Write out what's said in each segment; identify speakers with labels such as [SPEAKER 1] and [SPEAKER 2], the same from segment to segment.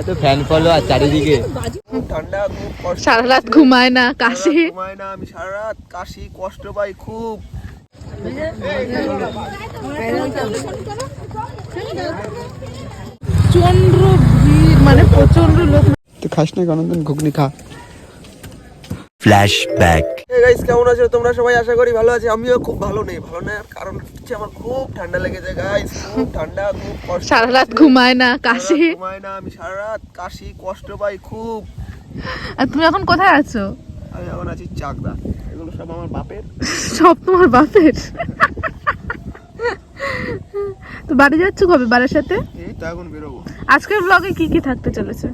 [SPEAKER 1] এত fan follow আর চারিদিকে।
[SPEAKER 2] ঠান্ডা খুব কষ্ট।
[SPEAKER 3] সারা রাত ঘুমায় না কাশি।
[SPEAKER 2] ঘুমায় না আমি সারা রাত কাশি কষ্ট পাই খুব।
[SPEAKER 3] প্রচণ্ড ভিড় মানে প্রচণ্ড লোক।
[SPEAKER 2] তুই খাস না গণতন ঘুগনি খা।
[SPEAKER 1] ফ্ল্যাশব্যাক
[SPEAKER 2] হে গাইস কেমন আছো? তোমরা সবাই আশা করি ভালো আছো। আমিও খুব ভালো নেই। ভালো নেই আর কারণ হচ্ছে আমার খুব ঠান্ডা লেগেছে গাইস খুব ঠান্ডা খুব কষ্ট।
[SPEAKER 3] সারা রাত ঘুমায় না কাশি।
[SPEAKER 2] ঘুমায় না আমি সারা রাত কাশি কষ্ট পাই খুব।
[SPEAKER 3] আর তুমি এখন কোথায় আছো?
[SPEAKER 2] আমি এখন আছি চাকদা। এগুলো সব আমার বাপের।
[SPEAKER 3] সব তোমার বাপের? তো বাড়ি যাচ্ছ কবে বাড়ির সাথে?
[SPEAKER 2] এই তো এখন বেরোবো।
[SPEAKER 3] আজকের ব্লগে কি কি থাকতে চলেছে?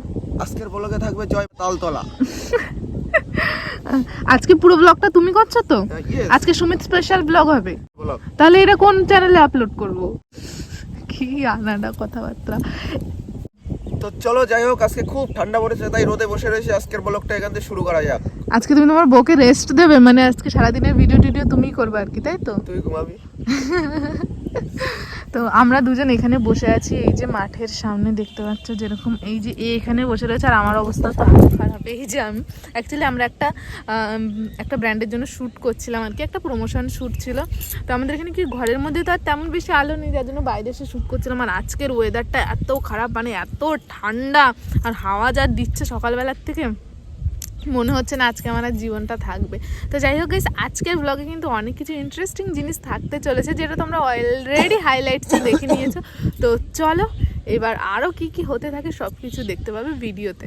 [SPEAKER 2] আজকের ব্লগে থাকবে জয় তালতলা।
[SPEAKER 3] আজকে পুরো ব্লগটা তুমি করছ তো?
[SPEAKER 2] হ্যাঁ,
[SPEAKER 3] আজকে সুমিত স্পেশাল ব্লগ হবে। তাহলে এটা কোন চ্যানেলে আপলোড করব? কি আনাডা কথাবার্তা।
[SPEAKER 2] তো চলো যাই হোক আজকে খুব ঠান্ডা পড়েছে তাই রোদে বসে রয়েছে। আজকের ব্লগটা এখান থেকে শুরু করা যাক।
[SPEAKER 3] আজকে তুমি তোমার বউকে রেস্ট দেবে মানে আজকে সারাদিনের ভিডিও টিডিও তুমিই করবে আর কি তাই তো?
[SPEAKER 2] তুই ঘুমাবি?
[SPEAKER 3] তো আমরা দুজন এখানে বসে আছি, এই যে মাঠের সামনে দেখতে পাচ্ছ যেরকম, এই যে এখানে বসে রয়েছে আর আমার অবস্থা তো আরও খারাপ। এই যে আমি অ্যাকচুয়ালি আমরা একটা একটা ব্র্যান্ডের জন্য শ্যুট করছিলাম আর কি, একটা প্রমোশন শ্যুট ছিল। তো আমাদের এখানে কি ঘরের মধ্যে তো আর তেমন বেশি আলো নেই, যার জন্য বাইরে এসে শ্যুট করছিলাম। আর আজকের ওয়েদারটা এত খারাপ মানে এত ঠান্ডা, আর হাওয়া যা দিচ্ছে সকালবেলার থেকে মনে হচ্ছে না আজকে আমার জীবনটা থাকবে। তো যাই হোক guys, আজকের ব্লগে কিন্তু অনেক কিছু ইন্টারেস্টিং জিনিস থাকতে চলেছে যেটা তোমরা অলরেডি হাইলাইটসে দেখে নিয়েছো। তো চলো এবার আরও কি কি হতে থাকে সব কিছু দেখতে পাবে ভিডিওতে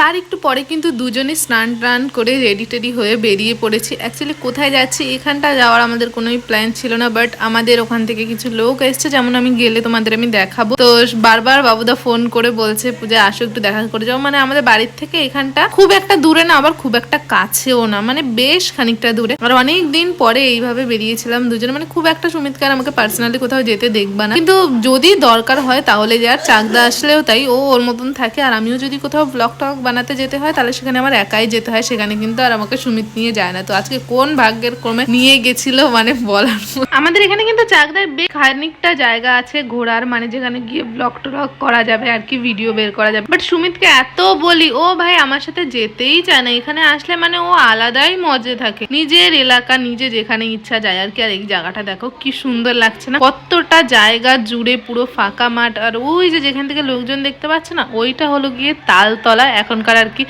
[SPEAKER 3] তার একটু পরে কিন্তু দুজনে স্নান টান করে রেডি টেডি হয়ে বেরিয়ে পড়েছি। অ্যাকচুয়ালি কোথায় যাচ্ছি, এখানটা যাওয়ার আমাদের কোনোই প্ল্যান ছিল না বাট আমাদের ওখান থেকে কিছু লোক এসছে, যেমন আমি গেলে তোমাদের আমি দেখাবো। তো বারবার বাবুদা ফোন করে বলছে, পূজা, আসো একটু দেখা করে যাও। মানে আমাদের বাড়ির থেকে এখানটা খুব একটা দূরে না, আবার খুব একটা কাছেও না মানে বেশ খানিকটা দূরে। আর অনেক দিন পরে এইভাবে বেরিয়েছিলাম দুজনে মানে খুব একটা সুমিতকার আমাকে পার্সোনালি কোথাও যেতে দেখবা না। কিন্তু যদি দরকার হয় তাহলে যে আর চাকদা আসলেও তাই, ও ওর মতন থাকে, আর আমিও যদি কোথাও ব্লগ টক বানাতে যেতে হয়, তাহলে সেখানে আমার একাই যেতে হয়, সেখানে কিন্তু আর আমাকে সুমিত নিয়ে যায় না। তো আজকে কোন ভাগ্যের ক্রমে নিয়ে গেছিল মানে বলার আমাদের এখানে কিন্তু চাকদায় বেশ খানিকটা জায়গা আছে ঘোরার মানে যেখানে গিয়ে ব্লগ টক করা যাবে আর কি ভিডিও বের করা যাবে। বাট সুমিতকে এত বলি, ও ভাই আমার সাথে যেতেই চায় না, এখানে আসলে মানে ও আলাদাই মজে থাকে। নিজের এলাকা, নিজে যেখানে ইচ্ছা যায় আর কি, আর এই জায়গাটা দেখো কি সুন্দর লাগছে না। কতটা জায়গা জুড়ে পুরো ফাঁকা মাঠ, আর ওই যে যেখান থেকে লোকজন দেখতে পাচ্ছে না, ওইটা হলো গিয়ে তালতলা এখনকার আর কি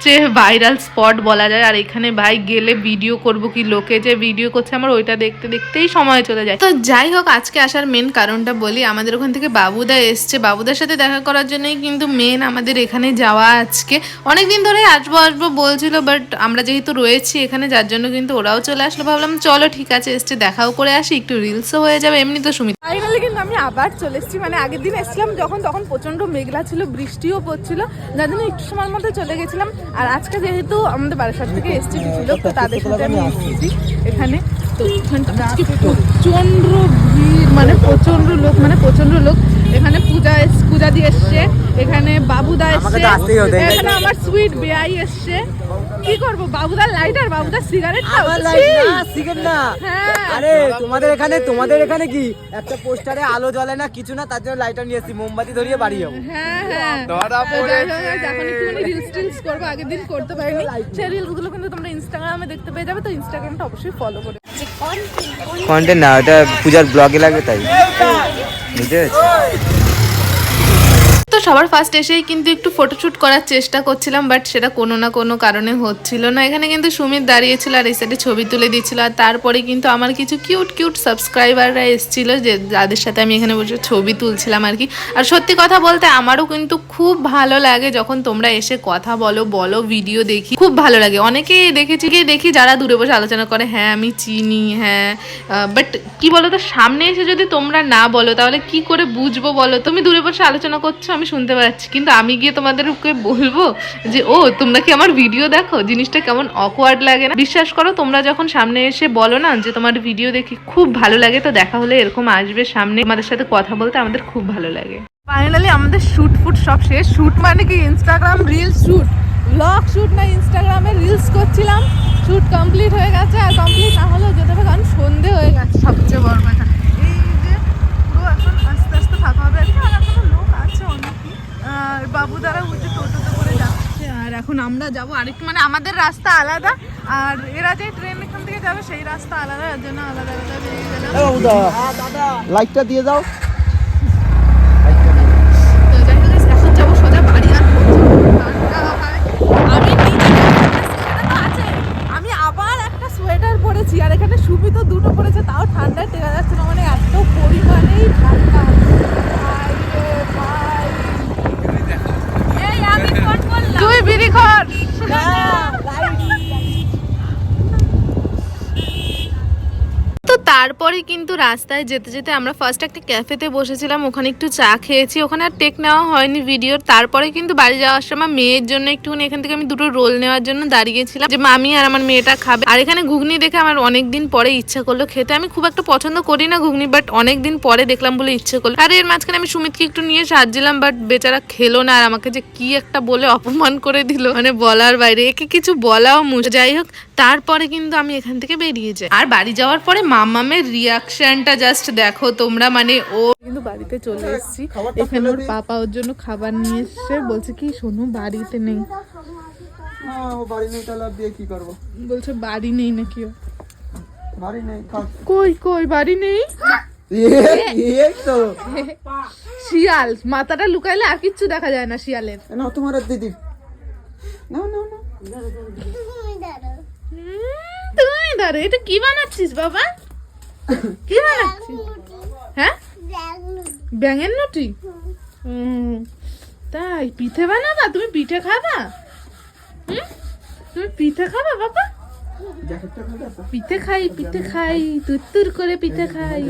[SPEAKER 3] সবচেয়ে ভাইরাল স্পট বলা যায় আর এখানে ভাই গেলে ভিডিও করব কি লোকে যে ভিডিও করছে আমার ওইটা দেখতে দেখতেই সময় চলে যায়। তো যাই হোক আজকে আসার মেন কারণটা বলি আমাদের ওখান থেকে বাবুদা এসছে। বাবুদার সাথে দেখা করার জন্যই কিন্তু মেন আমাদের এখানে যাওয়া আজকে। অনেকদিন ধরে আসব আসব বলছিল বাট আমরা যেহেতু রয়েছি এখানে যার জন্য কিন্তু ওরাও চলে আসলো। ভাবলাম চলো ঠিক আছে এসছে দেখাও করে আসি একটু রিলসও হয়ে যাবে এমনি তো সুমিত ফাইনালি কিন্তু আমি আবার চলে এসেছি। মানে আগের দিন এসেছিলাম যখন তখন প্রচণ্ড মেঘলা ছিল বৃষ্টিও পড়ছিল। যার জন্য একটু সময়ের মধ্যে চলে গেছিলাম। আর আজকে যেহেতু আমাদের বারাসাত থেকে এসছে কিছু লোক তো তাদের সাথে আমি এসেছি এখানে। তো এখানটা প্রচণ্ড ভিড় মানে প্রচণ্ড লোক মানে প্রচণ্ড লোক। এখানে পূজা পূজা দিয়ে এসছে এখানে বাবুদা এসছে
[SPEAKER 1] এখানে-
[SPEAKER 3] এখানে আমার সুইট বেআই এসছে। কি করব? বাবুদার লাইটার বাবুদার সিগারেট
[SPEAKER 1] আমার লাইট না সিগারেট না।
[SPEAKER 3] হ্যাঁ।
[SPEAKER 1] আরে তোমাদের এখানে তোমাদের এখানে কি? একটা পোস্টারে আলো জ্বলে না কিছু না তার জন্য লাইটার নিয়ে এসেছি। মোমবাতি ধরিয়ে বাড়ি যাব।
[SPEAKER 3] হ্যাঁ হ্যাঁ।
[SPEAKER 2] ধরা
[SPEAKER 3] যাই হোক, যখন একটুখানি রিলস টিলস করব আগের দিন করতে পারিনি। সেই রিলসগুলো কিন্তু তোমরা ইনস্টাগ্রামে দেখতে পেয়ে যাবে তো ইনস্টাগ্রামটা অবশ্যই ফলো করে
[SPEAKER 1] কন্টেন্ট না ওটা পূজার ব্লগে লাগে তাই। বুঝতে পেরেছি?
[SPEAKER 3] তো সবার ফার্স্ট এসেই কিন্তু একটু ফটোশ্যুট করার চেষ্টা করছিলাম বাট সেটা কোনো না কোনো কারণে হচ্ছিল না। এখানে কিন্তু সুমিত দাঁড়িয়েছিল আর এই সাইডে ছবি তুলে দিচ্ছিল আর তারপরে কিন্তু আমার কিছু কিউট কিউট সাবস্ক্রাইবাররা এসেছিল যে যাদের সাথে আমি এখানে বসে ছবি তুলছিলাম আর কি। আর সত্যি কথা বলতে আমারও কিন্তু খুব ভালো লাগে যখন তোমরা এসে কথা বলো বলো ভিডিও দেখি, খুব ভালো লাগে। অনেকেই দেখেছি কি দেখি যারা দূরে বসে আলোচনা করে হ্যাঁ আমি চিনি হ্যাঁ বাট কি বলো তো সামনে এসে যদি তোমরা না বলো, তাহলে কি করে বুঝব বলো? তুমি দূরে বসে আলোচনা করছ আমি শুনতে পাচ্ছি, কিন্তু আমি গিয়ে তোমাদেরকে বলব যে, ও, তোমরা কি আমার ভিডিও দেখো? জিনিসটা কেমন অকওয়ার্ড লাগে না? বিশ্বাস করো, তোমরা যখন সামনে এসে বলো না যে, তোমার ভিডিও দেখি খুব ভালো লাগে, তো দেখা হলে এরকম আসবে সামনে। আমাদের সাথে কথা বলতে আমাদের খুব ভালো লাগে। ফাইনালি আমাদের শুট ফুট সব শেষ। শুট মানে কি? Instagram reels shoot vlog shoot না ইনস্টাগ্রামে রিলস করছিলাম। শুট কমপ্লিট হয়ে গেছে, আর কমপ্লিট না হলেও যেতে হবে, কারণ সন্ধে হয়ে গেছে। সবচেয়ে বড় কথা। এই যে পুরো এখন আস্তে আস্তে থাকা হবে আর এখনও লোক আছে অনেকই আহ, আর বাবু দ্বারা উঠে টোটোতে করে যাচ্ছে আর এখন আমরা যাব আরেকটু মানে আমাদের রাস্তা আলাদা আর এরা যে ট্রেন এখান থেকে যাবে সেই রাস্তা আলাদা এর জন্য আলাদা আলাদা বেরিয়ে গেলাম
[SPEAKER 2] লাইটটা দিয়ে দাও
[SPEAKER 3] আর প্রচুর ঠান্ডা। আমি নিজে সোয়েটার তো আছে। আমি আবার একটা সোয়েটার পরেছি আর এখানে তো দুটো পরেছে তাও ঠান্ডায় টেকা যাচ্ছে না মানে এত পরিমাণেই ঠান্ডা ভাই। তুই বিড়ি কর তো তারপরে কিন্তু রাস্তায় যেতে যেতে আমরা ফার্স্ট একটা ক্যাফেতে বসেছিলাম, ওখানে একটু চা খেয়েছি, ওখানে আর টেক নেওয়া হয়নি ভিডিওর তারপরে কিন্তু বাড়ি যাওয়ার সময় মেয়ের জন্য একটুখানি এখান থেকে আমি দুটো রোল নেওয়ার জন্য দাঁড়িয়েছিলাম যে, মামি আর আমার মেয়েটা খাবে। আর এখানে ঘুগনি দেখে আমার অনেক দিন পরে ইচ্ছা করল খেতে। আমি খুব একটা পছন্দ করি না ঘুগনি বাট অনেক দিন পরে দেখলাম বলে ইচ্ছে করল। আর এর মাঝখানে আমি সুমিতকে একটু নিয়ে সাজছিলাম বাট বেচারা খেলো না আর আমাকে যে কি একটা বলে অপমান করে দিল। মানে বলার বাইরে, একে কিছু বলাও মুশ যাই হোক তারপরে কিন্তু আমি এখান থেকে বেরিয়ে যাই। আর বাড়ি যাওয়ার পরে মামামের রিয়াকশনটা জাস্ট দেখো তোমরা মানে ও কিন্তু বাড়িতে চলে এসেছি। এখানে ওর পাপা ওর জন্য খাবার নিয়ে এসছে। বলছে কি শোনো বাড়িতে নেই।
[SPEAKER 2] বাড়ি নেই তাহলে আর দিয়ে কি করব?
[SPEAKER 3] বলছে বাড়ি নেই নাকি ও?
[SPEAKER 2] বাড়ি নেই
[SPEAKER 3] কই কই বাড়ি নেই? শিয়াল মাথাটা লুকাইলে আর কিচ্ছু দেখা যায় না শিয়ালের।
[SPEAKER 2] না তোমার দিদি। না না না
[SPEAKER 3] তুই দাঁড়া, এটা কি বানাচ্ছিস বাবা? কি বানাচ্ছিস? হ্যাঁ? ব্যাঙের নটি তাই, পিঠে বানাবা? তুমি পিঠে খাবা? হুম, তুমি পিঠে খাবা বাবা। পিঠে খাই পিঠে খাই তুর তুর করে পিঠে খাই।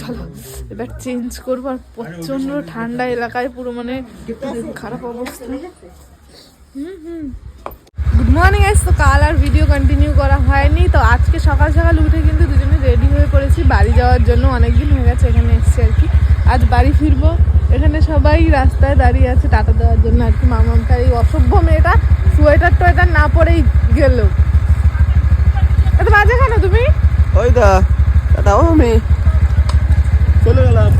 [SPEAKER 3] চলো, এবার চেঞ্জ করব আর প্রচণ্ড ঠান্ডা এলাকায়, পুরো মানে খারাপ অবস্থা। গুড মর্নিং এস তো কাল আর ভিডিও কন্টিনিউ করা হয়নি তো আজকে সকাল সকাল উঠে কিন্তু দুজনে রেডি হয়ে পড়েছি বাড়ি যাওয়ার জন্য অনেকদিন হয়ে গেছে এখানে এসেছি আর কি। আজ বাড়ি ফিরবো এখানে সবাই রাস্তায় দাঁড়িয়ে আছে টাটা দেওয়ার জন্য আর কি মামামটা এই অসভ্য মেয়েটা সোয়েটার টোয়েটার না পরেই গেল। এত বাজে কেন তুমি?
[SPEAKER 2] ওই দা দাও আমি চলে গেলাম।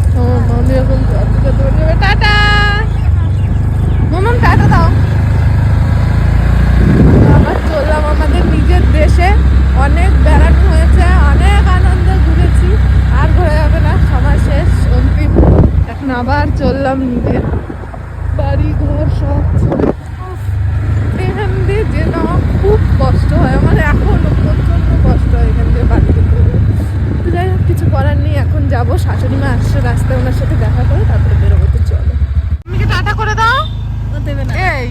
[SPEAKER 3] টাটা। মামাম টাটা দাও আবার চললাম আমাদের নিজের দেশে অনেক বেড়ানো হয়েছে অনেক আনন্দ ঘুরেছি আর ঘোরা যাবে না সময় শেষ অন্তিম। এখন আবার চললাম নিজের বাড়ি ঘর সব। এখান দিয়ে যেতে আমার খুব কষ্ট হয় আমার এখনও প্রচণ্ড কষ্ট হয় এখান দিয়ে বাড়ি যেতে। তো যাই হোক কিছু করার নেই এখন যাব শাশুড়ি মা আসছে রাস্তায় ওনার সাথে দেখা করে তারপরে বেরোবো তো চলো। তুমি কি টাটা করে দাও?
[SPEAKER 4] দেবে না।
[SPEAKER 3] এই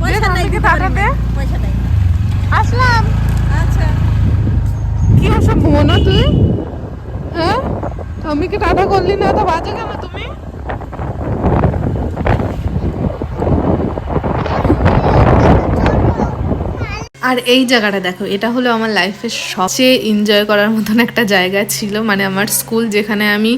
[SPEAKER 4] পয়সা নাই
[SPEAKER 3] টাটা দে
[SPEAKER 4] পয়সা নাই
[SPEAKER 3] আসলাম।
[SPEAKER 4] আচ্ছা।
[SPEAKER 3] কি ওসব বোনা তুই? হ্যাঁ? আমিকে টাটা করলি না তো বাজে কেন তুমি? আর এই জায়গাটা দেখো এটা হলো আমার লাইফের সবচেয়ে এনজয় করার মতন একটা জায়গা ছিল মানে আমার স্কুল যেখানে আমি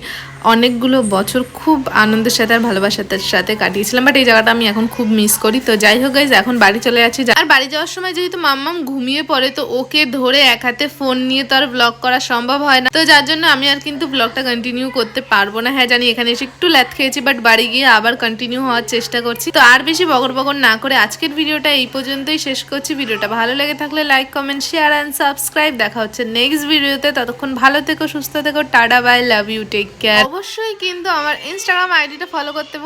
[SPEAKER 3] অনেকগুলো বছর খুব আনন্দের সাথে আর ভালোবাসার সাথে কাটিয়েছিলাম বাট এই জায়গাটা আমি এখন খুব মিস করি। তো যাই হোক গাইজ এখন বাড়ি চলে যাচ্ছি। আর বাড়ি যাওয়ার সময় যেহেতু মাম্মাম ঘুমিয়ে পড়ে, তো ওকে ধরে এক হাতে ফোন নিয়ে তো আর ব্লগ করা সম্ভব হয় না। তো যার জন্য আমি আর কিন্তু ব্লগটা কন্টিনিউ করতে পারব না। হ্যাঁ জানি এখানে এসে একটু ল্যাথ খেয়েছি বাট বাড়ি গিয়ে আবার কন্টিনিউ হওয়ার চেষ্টা করছি। তো আর বেশি বগর বগর না করে আজকের ভিডিওটা এই পর্যন্তই শেষ করছি। ভিডিওটা ভালো লেগে থাকলে like comment share and subscribe দেখা হচ্ছে নেক্সট ভিডিওতে ততক্ষণ ভালো থেকো, সুস্থ থেকো। Tata bye love you take care অবশ্যই কিন্তু আমার ইনস্টাগ্রাম আইডিটা ফলো করতে